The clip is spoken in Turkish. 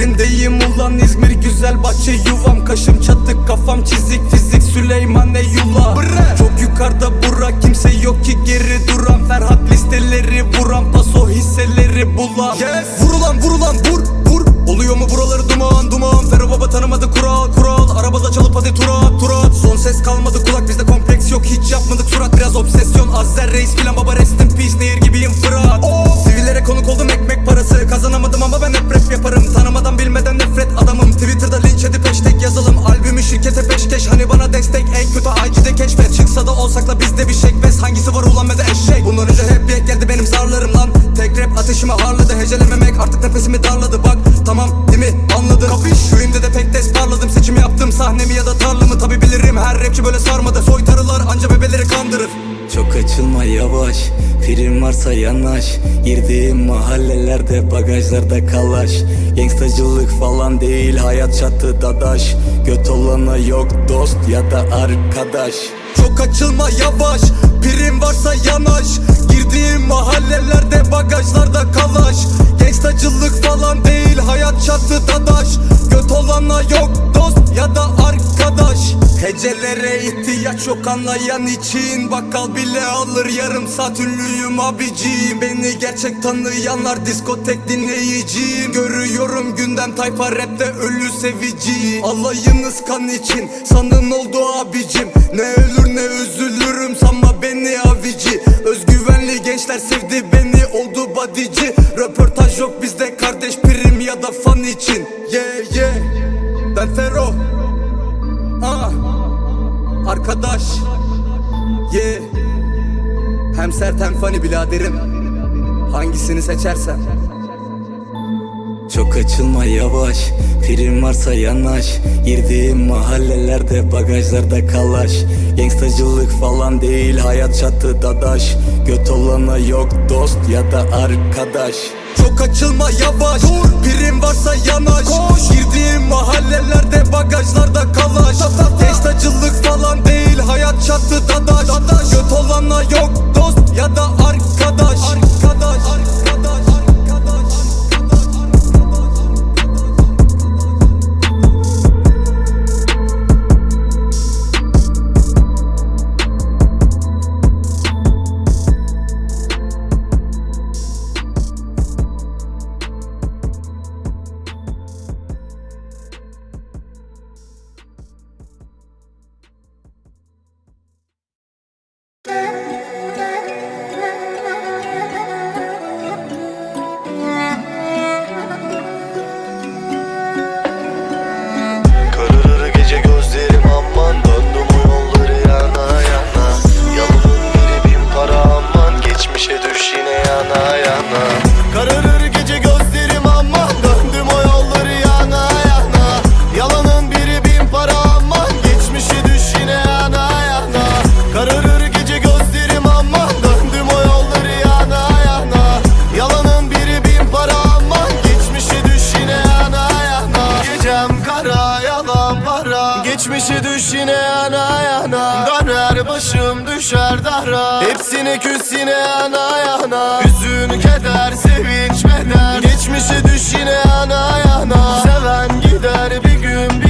Yerindeyim ulan İzmir güzel bahçe yuvam. Kaşım çatık kafam çizik fizik Süleyman Eyvallah Çok yukarıda bura kimse yok ki geri duran. Ferhat listeleri vuran paso hisseleri bulan. Vurulan vurulan vur vur Oluyor mu buraları duman duman? Ferro baba tanımadı kural kural. Arabada çalıp hadi tura tura. Son ses kalmadı kulak bizde kompleks yok. Hiç yapmadık surat. Biraz obsesyon. Azzer reis filan baba rest in peace. Nehir gibiyim Fırat Da bizde bir şekbez Hangisi var ulan be de eşek? Bundan önce hep bir geldi benim zarlarım lan. Tek rap ateşimi harladı Hecelememek artık nefesimi darladı. Bak tamam değil mi? Anladın. Kapış. Köyümde de pek test parladım. Seçim yaptım sahnemi ya da tarlamı. Tabi bilirim her rapçi böyle sarmadı. Soytarılar anca bebeleri kandırır. Çok açılma yavaş. Prim varsa yanaş. Girdiğim mahallelerde bagajlarda kalaş. Gangstacılık falan değil hayat çatı dadaş. Göt olana yok dost ya da arkadaş Çok açılma yavaş. Prim varsa yanaş. Girdiğim mahallelerde bagajlarda kalaş. Gangstacılık falan değil hayat çatı dadaş Göt olana yok Hecelere ihtiyaç yok anlayan için. Bakkal bile alır yarım saat ünlüyüm abicim. Beni gerçek tanıyanlar diskotek dinleyiciyim. Görüyorum gündem tayfa rapte ölü sevici Alayınız kan için sanın oldu abicim. Ne ölür ne üzülürüm sanma beni avici. Özgüvenli gençler sevdi beni Arkadaş. Yeah Hem sert hem funny biraderim. Hangisini seçersen Çok açılma yavaş. Prim varsa yanaş. Girdiğim mahallelerde bagajlarda kalaş. Gangstacılık falan değil hayat çatı dadaş. Göt olana yok dost ya da arkadaş. Çok açılma yavaş. Prim varsa yanaş. Girdiğim mahallelerde bagajlarda kalaş. Gangstacılık Geçmişe düş yine yana yana. Döner başım düşer dara. Hepsine küs yine yana yana. Hüzün keder sevinç beder. Geçmişe düş yine yana yana. Seven gider bir gün biter